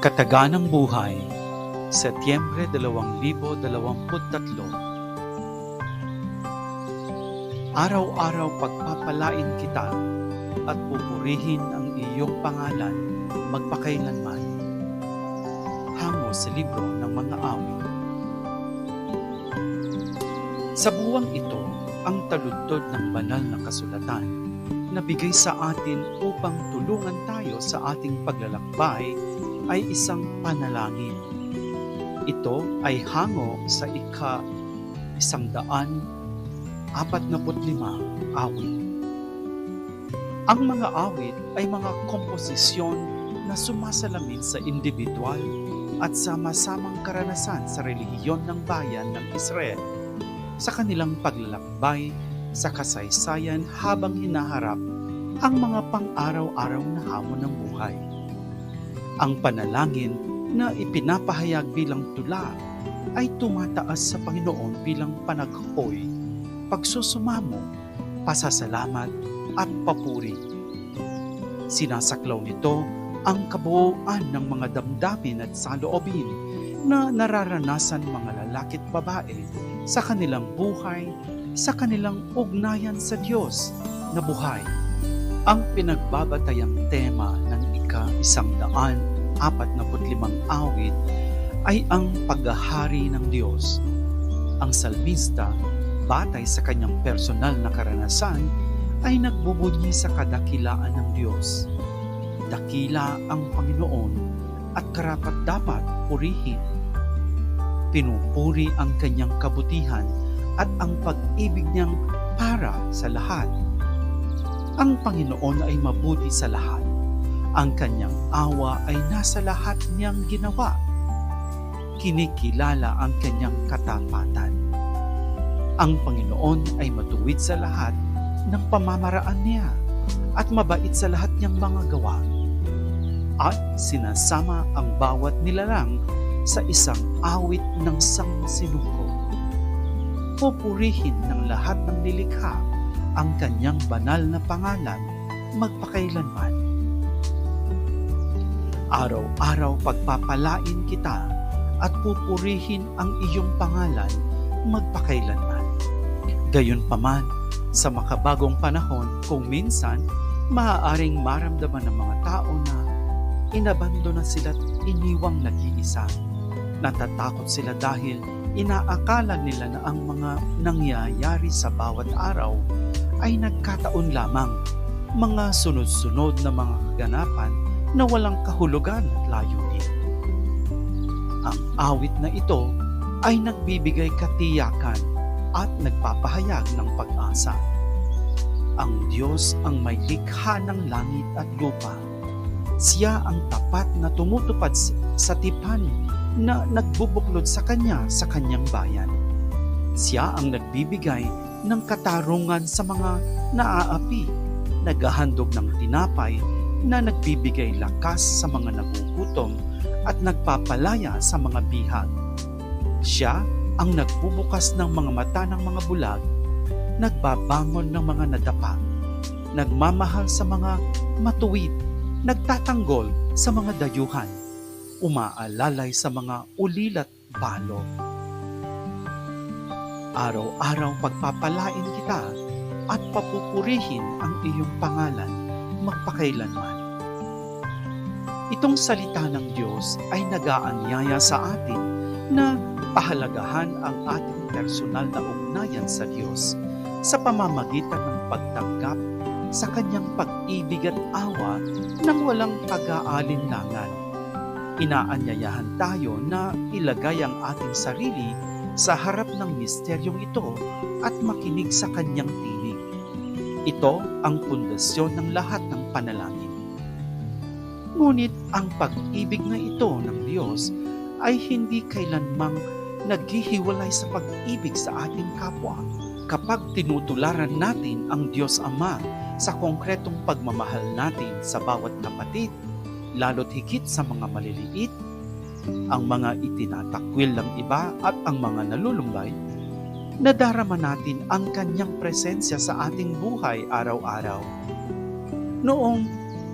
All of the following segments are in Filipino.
Kataganang Buhay, Setyembre 2023 Araw-araw pagpapalain kita at pupurihin ang iyong pangalan magpakailanman. Hango sa libro ng mga awit. Sa buwang ito, ang taludtod ng banal na kasulatan na bigay sa atin upang tulungan tayo sa ating paglalakbay ay isang panalangin. Ito ay hango sa ika isang daan apat na lima awit. Ang mga awit ay mga komposisyon na sumasalamin sa individual at sama-samang karanasan sa relihiyon ng bayan ng Israel sa kanilang paglalakbay sa kasaysayan habang hinaharap ang mga pang-araw-araw na hamon ng buhay. Ang panalangin na ipinapahayag bilang tula ay tumataas sa Panginoon bilang panaghoy, pagsusumamo, pasasalamat at papuri. Sinasaklaw nito ang kabuuan ng mga damdamin at saloobin na nararanasan mga lalaki at babae sa kanilang buhay, sa kanilang ugnayan sa Diyos na buhay. Ang pinagbabatayang tema ng ika isang daan apat na limang awit ay ang paghahari ng Diyos. Ang salmista, batay sa kanyang personal na karanasan, ay nagbubunyi sa kadakilaan ng Diyos. Dakila ang Panginoon at karapat dapat purihin. Pinupuri ang kanyang kabutihan at ang pag-ibig niyang para sa lahat. Ang Panginoon ay mabuti sa lahat. Ang kanyang awa ay nasa lahat niyang ginawa. Kinikilala ang kanyang katapatan. Ang Panginoon ay matuwid sa lahat ng pamamaraan niya at mabait sa lahat niyang mga gawa. At sinasama ang bawat nilalang sa isang awit ng sangsinuko. Pupurihin ng lahat ng nilikha ang kanyang banal na pangalan magpakailanman. Araw-araw pagpapalain kita at pupurihin ang iyong pangalan magpakailanman. Gayunpaman, sa makabagong panahon kung minsan maaaring maramdaman ng mga tao na inabando na sila at iniwang nag-iisa. Natatakot sila dahil inaakala nila na ang mga nangyayari sa bawat araw ay nagkataon lamang mga sunod-sunod na mga kaganapan na walang kahulugan at layunin. Ang awit na ito ay nagbibigay katiyakan at nagpapahayag ng pag-asa. Ang Diyos ang may likha ng langit at lupa. Siya ang tapat na tumutupad sa tipan na nagbubuklod sa Kanya sa Kanyang bayan. Siya ang nagbibigay ng katarungan sa mga naaapi, naghahandog ng tinapay na nagbibigay lakas sa mga nagugutom at nagpapalaya sa mga bihag. Siya ang nagbubukas ng mga mata ng mga bulag, nagbabangon ng mga nadapa, nagmamahal sa mga matuwid, nagtatanggol sa mga dayuhan, umaalalay sa mga ulilat balo. Araw-araw pagpapalain kita at papupurihin ang iyong pangalan magpakailanman. Itong salita ng Diyos ay nagaanyaya sa atin na pahalagahan ang ating personal na ugnayan sa Diyos sa pamamagitan ng pagtanggap sa kanyang pag-ibig at awa nang walang pag-aalinlangan. Inaanyayahan tayo na ilagay ang ating sarili sa harap ng misteryong ito at makinig sa kanyang tinig. Ito ang pundasyon ng lahat ng panalangin. Ngunit ang pag-ibig na ito ng Diyos ay hindi kailanmang naghihiwalay sa pag-ibig sa ating kapwa. Kapag tinutularan natin ang Diyos Ama sa konkretong pagmamahal natin sa bawat kapatid, lalo't higit sa mga maliliit, ang mga itinatakwil ng iba at ang mga nalulumbay, nadarama natin ang kanyang presensya sa ating buhay araw-araw. Noong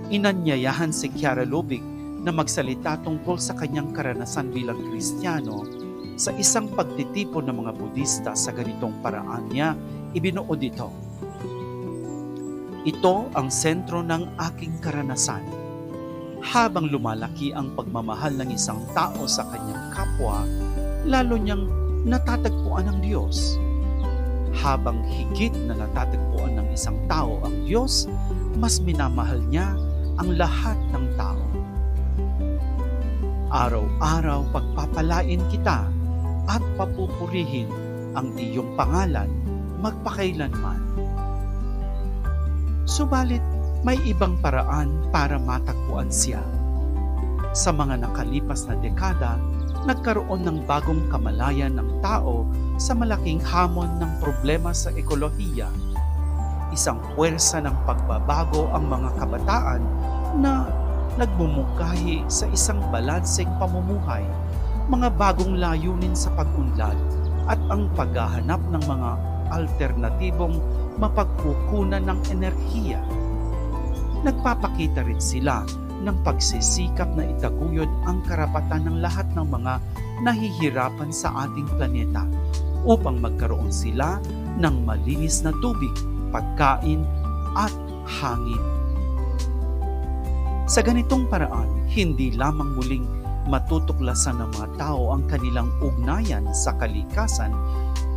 inanyayahan si Kiara Lubig na magsalita tungkol sa kanyang karanasan bilang Kristiyano sa isang pagtitipon ng mga Budista sa ganitong paraan niya ibinuod ito. Ito ang sentro ng aking karanasan. Habang lumalaki ang pagmamahal ng isang tao sa kanyang kapwa, lalo niyang natatagpuan ng Diyos. Habang higit na natatagpuan ng isang tao ang Diyos, mas minamahal niya ang lahat ng tao. Araw-araw pagpapalain kita at papupurihin ang iyong pangalan magpakailanman. Subalit, may ibang paraan para matagpuan siya. Sa mga nakalipas na dekada, nagkaroon ng bagong kamalayan ng tao sa malaking hamon ng problema sa ekolohiya. Isang puwersa ng pagbabago ang mga kabataan na nagmumungkahi sa isang balanseng pamumuhay, mga bagong layunin sa pag-unlad at ang paghahanap ng mga alternatibong mapagkukunan ng enerhiya. Nagpapakita rin sila ng pagsisikap na itaguyod ang karapatan ng lahat ng mga nahihirapan sa ating planeta upang magkaroon sila ng malinis na tubig, pagkain at hangin. Sa ganitong paraan, hindi lamang muling matutuklasan ng mga tao ang kanilang ugnayan sa kalikasan,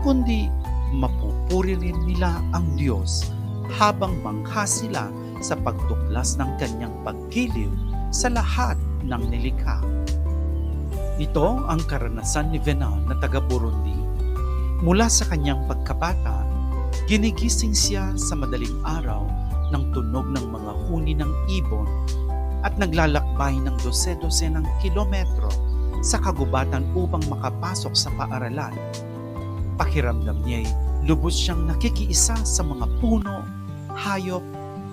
kundi mapupuri rin nila ang Diyos habang mangha sila sa pagtuklas ng kanyang paggiliw sa lahat ng nilikha. Ito ang karanasan ni Venan na taga Burundi. Mula sa kanyang pagkabata, ginigising siya sa madaling araw ng tunog ng mga huni ng ibon at naglalakbay ng dose-dose ng kilometro sa kagubatan upang makapasok sa paaralan. Pakiramdam niya'y lubos siyang nakikiisa sa mga puno, hayop,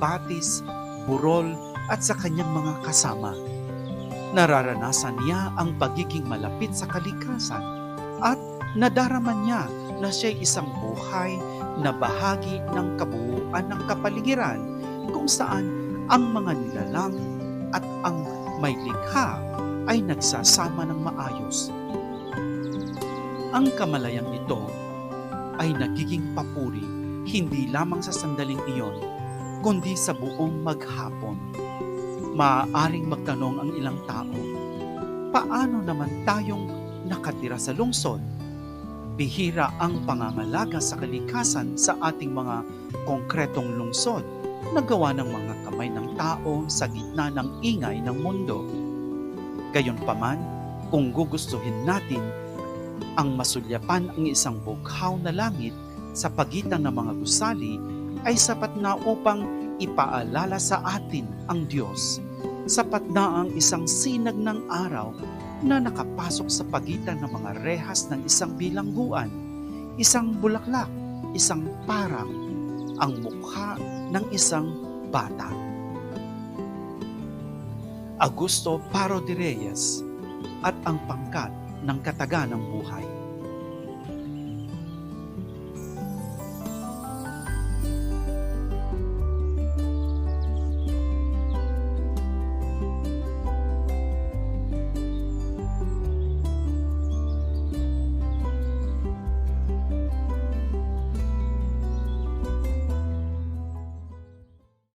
batis, burol at sa kanyang mga kasama. Nararanasan niya ang pagiging malapit sa kalikasan at nadarama niya na siya'y isang buhay na bahagi ng kabuuan ng kapaligiran kung saan ang mga nilalang at ang may likha ay nagsasama ng maayos. Ang kamalayang ito ay nagiging papuri hindi lamang sa sandaling iyon, kundi sa buong maghapon. Maaaring magtanong ang ilang tao, paano naman tayong nakatira sa lungsod? Bihira ang pangangalaga sa kalikasan sa ating mga konkretong lungsod na gawa ng mga kamay ng tao sa gitna ng ingay ng mundo. Gayunpaman, kung gugustuhin natin ang masulyapan ang isang bughaw na langit sa pagitan ng mga gusali ay sapat na upang ipaalala sa atin ang Diyos. Sapat na ang isang sinag ng araw na nakapasok sa pagitan ng mga rehas ng isang bilangguan, isang bulaklak, isang parang, ang mukha ng isang bata. Augusto Paro de Reyes at ang pangkat ng kataganang buhay.